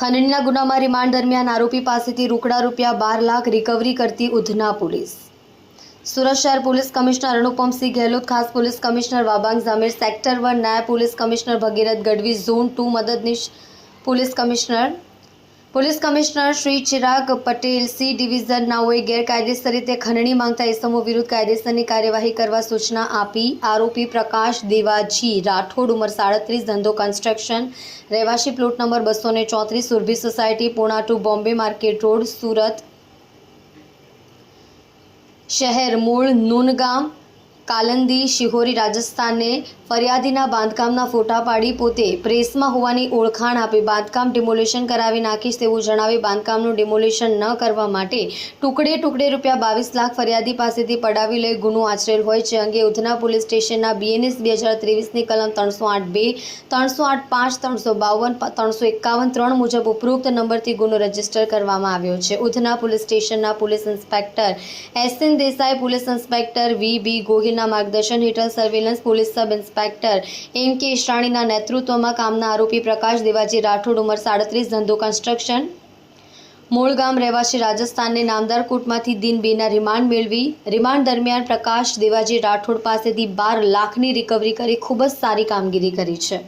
ખંડણીના ગુનામાં રિમાન્ડ દરમિયાન આરોપી પાસેથી રોકડા રૂપિયા બાર લાખ રિકવરી કરતી ઉધના પોલીસ. સુરત શહેર પોલીસ કમિશનર અનુપમસિંહ ગેહલોત, ખાસ police commissioner Wabang Jamir, sector one નાયબ police commissioner Bhagirath Gadhvi, zone two મદદનીશ police commissioner police commissioner Shri Chirag Patel C division નાઓએ ગેરકાયદેસર રીતે ખંડણી માંગતા ઇસમો વિરુદ્ધ કાયદેસરની કાર્યવાહી કરવા સૂચના આપી. આરોપી પ્રકાશ દેવાજી રાઠોડ, ઉંમર સાડત્રીસ, ધંધો કન્સ્ટ્રક્શન, રહેવાસી પ્લોટ નંબર બસો ને ચોત્રીસ, Surabhi society, Puna to Bombay market road, Surat શહેર મૂળ નૂનગામ કાલંદી, શિહોરી રાજસ્થાનને ફરિયાદીના બાંધકામના ફોટા પાડી પોતે પ્રેસમાં હોવાની ઓળખાણ આપી બાંધકામ ડિમોલેશન કરાવી નાખીશ તેવું જણાવી બાંધકામનું ડિમોલેશન ન કરવા માટે ટુકડે ટુકડે રૂપિયા બાવીસ લાખ ફરિયાદી પાસેથી પડાવી લઈ ગુનો આચરેલ હોય છે. અંગે ઉધના પોલીસ સ્ટેશનના બીએનએસ બે હજાર ત્રેવીસની કલમ ત્રણસો આઠ બે, ત્રણસો આઠ પાંચ, ત્રણસો બાવન ત્રણસો એકાવન ત્રણ મુજબ ઉપરોક્ત નંબરથી ગુનો રજિસ્ટર કરવામાં આવ્યો છે. ઉધના પોલીસ સ્ટેશનના police inspector S N Desai, police inspector V B ગોહિલના માર્ગદર્શન હેઠળ surveillance police sub inspector M K ઈશાણીના નેતૃત્વમાં કામના આરોપી પ્રકાશ દેવાજી રાઠોડ ઉંમર સાડત્રીસ, ધંધો કન્સ્ટ્રક્શન મૂળ ગામ રહેવાસી રાજસ્થાનને નામદાર કોર્ટમાંથી દિન બેના રિમાન્ડ મેળવી. રિમાન્ડ દરમિયાન પ્રકાશ દેવાજી રાઠોડ પાસેથી બાર લાખની રિકવરી કરી ખૂબ જ સારી કામગીરી કરી છે.